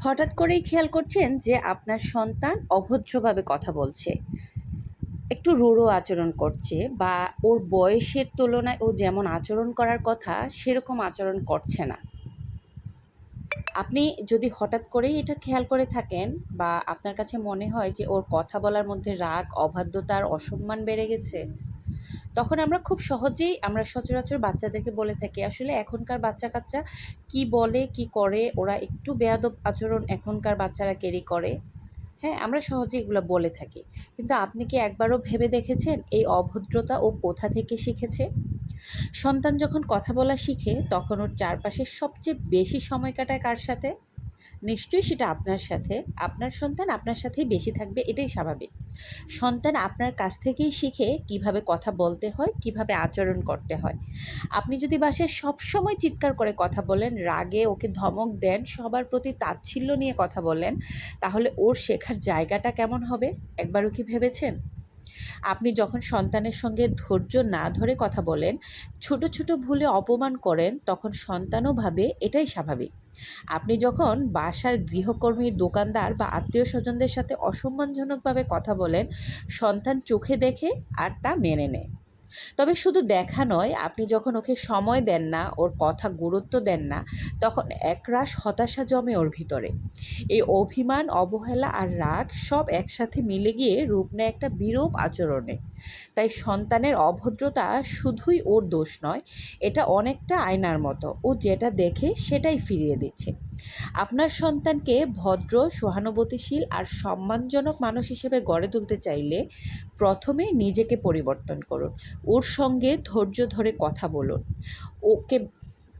হঠাৎ করেই খেয়াল করছেন যে আপনার সন্তান অভদ্রভাবে কথা বলছে। একটু রোড়ো আচরণ করছে বা ওর বয়সের তুলনায় ও যেমন আচরণ করার কথা, সেরকম আচরণ করছে না। আপনি যদি হঠাৎ করেই এটা খেয়াল করে থাকেন বা আপনার কাছে মনে হয় যে ওর কথা বলার মধ্যে রাগ, অবাধ্যতার অসম্মান বেড়ে গেছে তখন আমরা খুব সহজেই আমরা সচরাচর বাচ্চাদেরকে বলে থাকি, আসলে এখনকার বাচ্চা কাচ্চা কি বলে, কি করে? ওরা একটু বেয়াদব আচরণ এখনকার বাচ্চারা ক্যারি করে। হ্যাঁ আমরা সহজে এগুলো বলে থাকি। কিন্তু আপনি কি একবারও ভেবে দেখেছেন এই অভদ্রতা ও কোথা থেকে শিখেছে? সন্তান যখন কথা বলা শিখে, তখন ওর চারপাশে সবচেয়ে বেশি সময় কাটায় কার সাথে? নিশ্চয়ই সেটা আপনার সাথে, আপনার সন্তান আপনার সাথেই বেশি থাকবে, এটাই স্বাভাবিক। সন্তান আপনার কাছ থেকেই শিখে কীভাবে কথা বলতে হয়, কীভাবে আচরণ করতে হয়। আপনি যদি বাসায় সবসময় চিৎকার করে কথা বলেন, রাগে ওকে ধমক দেন, সবার প্রতি তাচ্ছিল্য নিয়ে কথা বলেন, তাহলে ওর শেখার জায়গাটা কেমন হবে? একবারও কি ভেবেছেন? আপনি যখন সন্তানের সঙ্গে ধৈর্য না ধরে কথা বলেন, ছোট ছোট ভুলে অপমান করেন, তখন সন্তানও ভাবে এটাই স্বাভাবিক। আপনি যখন বাসার গৃহকর্মী, দোকানদার বা আত্মীয় স্বজনদের সাথে অসম্মানজনকভাবে কথা বলেন, সন্তান চোখে দেখে আর তা মেনে নেয়। তবে শুধু দেখা নয়, আপনি যখন ওকে সময় দেন না, ওর কথা গুরুত্ব দেন না, তখন একরাশ হতাশা জমে ওর ভিতরে। এই অভিমান, অবহেলা আর রাগ সব একসাথে মিলে গিয়ে রূপ নেয় একটা বিরূপ আচরণে। তাই সন্তানের অভদ্রতা শুধুই ওর দোষ নয়, এটা অনেকটা আয়নার মতো। ও যেটা দেখে সেটাই ফিরিয়ে দিচ্ছে। আপনার সন্তানকে ভদ্র, সহানুভূতিশীল আর সম্মানজনক মানুষ হিসেবে গড়ে তুলতে চাইলে প্রথমে নিজেকে পরিবর্তন করুন। ওর সঙ্গে ধৈর্য ধরে কথা বলুন। ওকে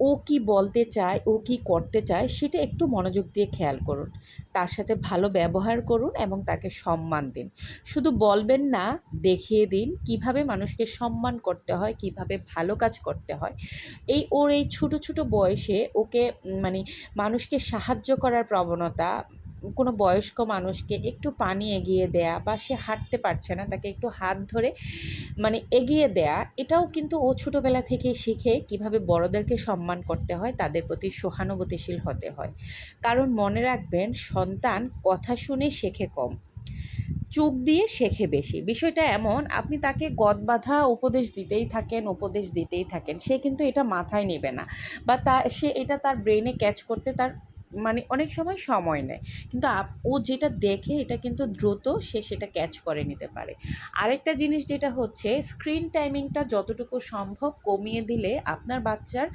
ও কি বলতে চায়, ও কি করতে চায়, সেটা একটু মনোযোগ দিয়ে খেয়াল করুন। তার সাথে ভালো ব্যবহার করুন এবং তাকে সম্মান দিন। শুধু বলবেন না, দেখিয়ে দিন কীভাবে মানুষকে সম্মান করতে হয়, কীভাবে ভালো কাজ করতে হয়। এই ওর এই ছোটো ছোটো বয়সে ওকে মানে মানুষকে সাহায্য করার প্রবণতা কোনো বয়স্ক মানুষকে একটু পানি এগিয়ে দেয়া বা সে হাঁটতে পারছে না, তাকে একটু হাত ধরে মানে এগিয়ে দেয়া, এটাও কিন্তু ও ছোটোবেলা থেকেই শিখে কীভাবে বড়দেরকে সম্মান করতে হয়, তাদের প্রতি সহানুভূতিশীল হতে হয়। কারণ মনে রাখবেন, সন্তান কথা শুনে শেখে কম, চোখ দিয়ে শেখে বেশি। বিষয়টা এমন, আপনি তাকে গদ বাঁধা উপদেশ দিতেই থাকেন, উপদেশ দিতেই থাকেন, সে কিন্তু এটা মাথায় নেবে না বা তা, সে এটা তার ব্রেনে ক্যাচ করতে তার মানে অনেক সময় সময় নেয়। কিন্তু ও যেটা দেখে এটা কিন্তু দ্রুত সে সেটা ক্যাচ করে নিতে পারে। আরেকটা জিনিস যেটা হচ্ছে স্ক্রিন টাইমিংটা যতটুকু সম্ভব কমিয়ে দিলে আপনার বাচ্চার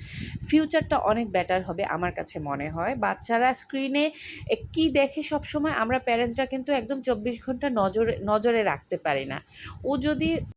ফিউচারটা অনেক বেটার হবে আমার কাছে মনে হয়। বাচ্চারা স্ক্রিনে কি দেখে সব সময় আমরা প্যারেন্টসরা কিন্তু একদম চব্বিশ ঘণ্টা নজরে নজরে রাখতে পারি না। ও যদি